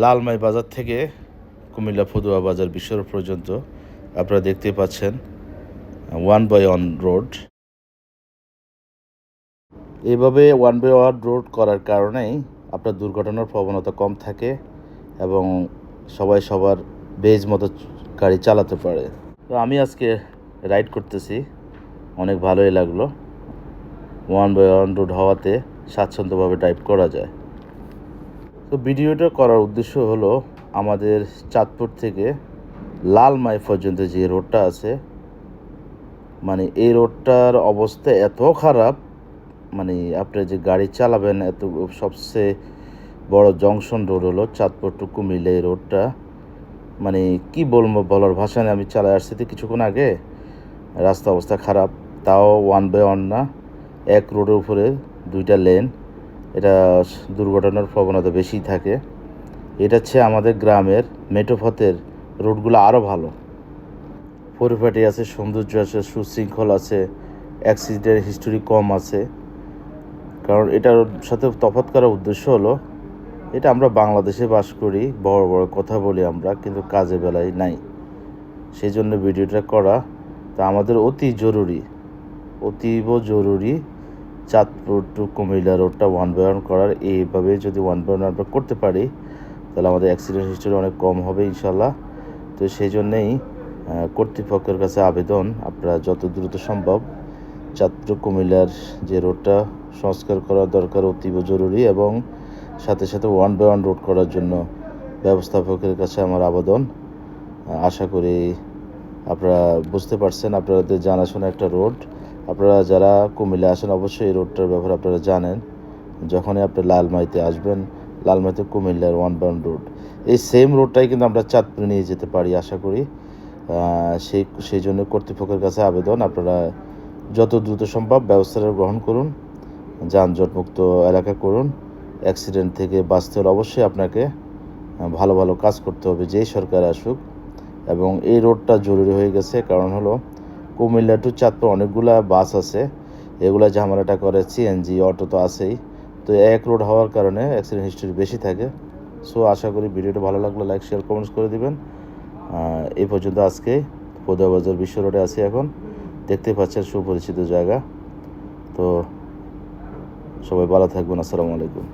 লালমাই বাজার থেকে কুমিল্লা ফদুয়া বাজার বিশ্বর পর্যন্ত আপনারা দেখতে পাচ্ছেন ওয়ান বাই ওয়ান রোড এইভাবে ওয়ান বাই ওয়ান রোড করার কারণেই আপনার দুর্ঘটনার প্রবণতা কম থাকে এবং সবাই সবার বেজ মতো গাড়ি চালাতে পারে। তো আমি আজকে রাইড করতেছি, অনেক ভালোই লাগল। ওয়ান বাই ওয়ান রোড হওয়াতে স্বাচ্ছন্দ্যভাবে ড্রাইভ করা যায়। তো ভিডিওটা করার উদ্দেশ্য হলো আমাদের চাঁদপুর থেকে লালমাই পর্যন্ত যে রোডটা আছে মানে এই রোডটার অবস্থা এত খারাপ মানে আপনি যে গাড়ি চালাবেন, এত সবচেয়ে বড় জংশন রোড হলো চাঁদপুর টু কুমিল্লা এই রোডটা। মানে কি বলব, বলার ভাষা আমি চালাই আসছি তো কিছুক্ষণ আগে, রাস্তা অবস্থা খারাপ, তাও ওয়ান বাই ওয়ান না, এক রোডের উপরে দুইটা লেন এটা দুর্ঘটনার প্রবণতা বেশি থাকে। এটা হচ্ছে আমাদের গ্রামের মেটোপথের রোডগুলো আরও ভালো। পরিপাটি আছে, সৌন্দর্য আছে, সুশৃঙ্খল আছে অ্যাক্সিডেন্ট হিস্টোরি কম আছে। কারণ এটার সাথে তফাৎ করার উদ্দেশ্য হলো, এটা আমরা বাংলাদেশে বাস করি, বড় বড় কথা বলি আমরা, কিন্তু কাজে বেলায় নাই। সেই জন্য ভিডিওটা করা, তা আমাদের অতি জরুরি, অতীব জরুরি। চাঁদপুর টু কুমিল্লা রোডটা ওয়ান বাই ওয়ান করার এইভাবে যদি ওয়ান বাই ওয়ান আমরা করতে পারি, তাহলে আমাদের অ্যাক্সিডেন্ট হিস্টোরি অনেক কম হবে ইনশাল্লাহ তো সেই জন্যেই কর্তৃপক্ষের কাছে আবেদন, আপনারা যত দ্রুত সম্ভব চাঁদপুর কুমিল্লার যে রোডটা সংস্কার করা দরকার অতীব জরুরি এবং সাথে সাথে ওয়ান বাই ওয়ান রোড করার জন্য ব্যবস্থাপকের কাছে আমার আবেদন। আশা করি আপনারা বুঝতে পারছেন, আপনাদের জানাশোনা একটা রোড আপনারা যারা কুমিল্লা আসেন, অবশ্যই এই রোডটার ব্যাপারে আপনারা জানেন। যখনই আপনি লালমাইতে আসবেন, লালমাইতে কুমিল্লার ওয়ান বাউন্ড রোড এই সেম রোডটাই কিন্তু আমরা চাঁদপুরে নিয়ে যেতে পারি, আশা করি। সেই সেই জন্য কর্তৃপক্ষের কাছে আবেদন। আপনারা যত দ্রুত সম্ভব ব্যবস্থাটা গ্রহণ করুন যানজট মুক্ত এলাকা করুন। অ্যাক্সিডেন্ট থেকে বাঁচতে হলে অবশ্যই আপনাকে ভালো ভালো কাজ করতে হবে, যেই সরকার আসুক। এবং এই রোডটা জরুরি হয়ে গেছে, কারণ হলো কুমিল্লা টু চাঁদপুর অনেকগুলা বাস আছে। এগুলা ঝামেলাটা করে সিএনজি অটো তো আছেই। তো এক রোড হওয়ার কারণে অ্যাক্সিডেন্ট হিস্ট্রি বেশি থাকে। সো আশা করি ভিডিওটা ভালো লাগলে লাইক শেয়ার কমেন্টস করে দিবেন। এই পর্যন্ত আজকে পদুয়া বাজার বিশ্ব রোডে আছি এখন। দেখতে পাচ্ছেন সুপরিচিত জায়গা। তো সবাই ভালো থাকবেন। আসসালামু আলাইকুম।